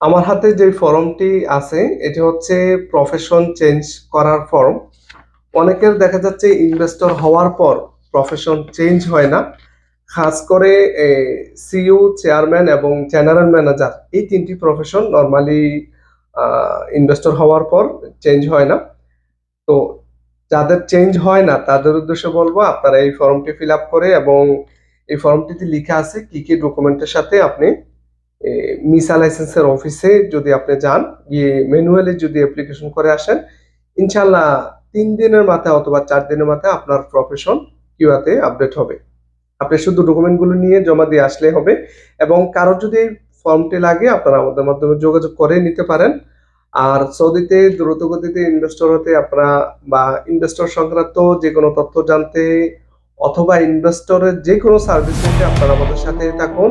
আমার হাতে যে ফর্মটি আছে, এটি হচ্ছে প্রফেশন চেঞ্জ করার ফর্ম অনেকের দেখা যাচ্ছে ইনভেস্টর হওয়ার পর প্রফেশন চেঞ্জ হয় না। খাস করে সিইও চেয়ারম্যান এবং জেনারেল ম্যানেজার এই তিনটি প্রফেশন নর্মালি ইনভেস্টর হওয়ার পর চেঞ্জ হয় না। তো যাদের চেঞ্জ হয় না, তাদের উদ্দেশ্যে বলব, আপনারা এই ফর্মটি ফিল আপ করে এবং এই ফর্মটিতে লিখা আছে কি কি ডকুমেন্টের সাথে আপনি মিসা লাইসেন্সের অফিসে যদি আপনি যান, গিয়ে ম্যানুয়ালি যদি অ্যাপ্লিকেশন করে আসেন ইনশাল্লাহ তিন দিনের মাথায় অথবা চার দিনের মাথায় আপনার প্রফেশন কিউআতে আপডেট হবে। আপনি শুধু ডকুমেন্টগুলো নিয়ে জমা দিয়ে আসলে হবে এবং কারোর যদি এই ফর্মটি লাগে, আপনারা আমাদের মাধ্যমে যোগাযোগ করে নিতে পারেন। আর সৌদিতে দ্রুত গতিতে ইনভেস্টর হতে আপনারা বা ইনভেস্টর সংক্রান্ত যে কোনো তথ্য জানতে অথবা ইনভেস্টরের যে কোনো সার্ভিস নিতে আপনারা আমাদের সাথে থাকুন।